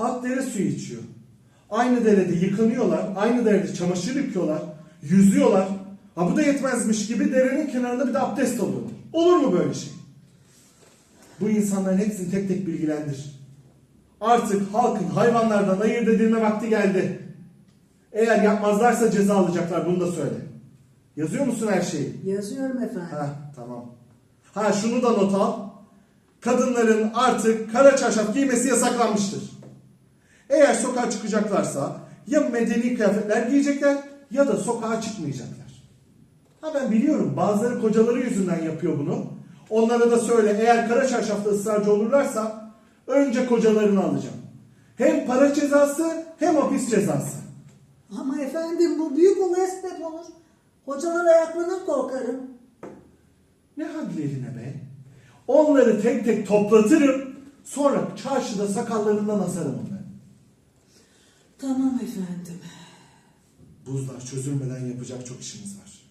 Halk dere suyu içiyor. Aynı derede yıkanıyorlar, aynı derede çamaşır yıkıyorlar, yüzüyorlar. Ha bu da yetmezmiş gibi derenin kenarında bir de abdest alıyorlar. Olur mu böyle şey? Bu insanların hepsini tek tek bilgilendir. Artık halkın hayvanlardan ayırt edilme vakti geldi. Eğer yapmazlarsa ceza alacaklar bunu da söyle. Yazıyor musun her şeyi? Yazıyorum efendim. Ha tamam. Ha şunu da not al. Kadınların artık kara çarşaf giymesi yasaklanmıştır. Eğer sokağa çıkacaklarsa ya medeni kıyafetler giyecekler ya da sokağa çıkmayacaklar. Ha ben biliyorum bazıları kocaları yüzünden yapıyor bunu. Onlara da söyle eğer kara çarşafta ısrarcı olurlarsa önce kocalarını alacağım. Hem para cezası hem hapis cezası. Ama efendim bu büyük olaya sebep olur. Hocalar ayaklanır korkarım. Ne hadlerine be? Onları tek tek toplatırım. Sonra çarşıda sakallarından asarım onları. Tamam efendim. Buzlar çözülmeden yapacak çok işimiz var.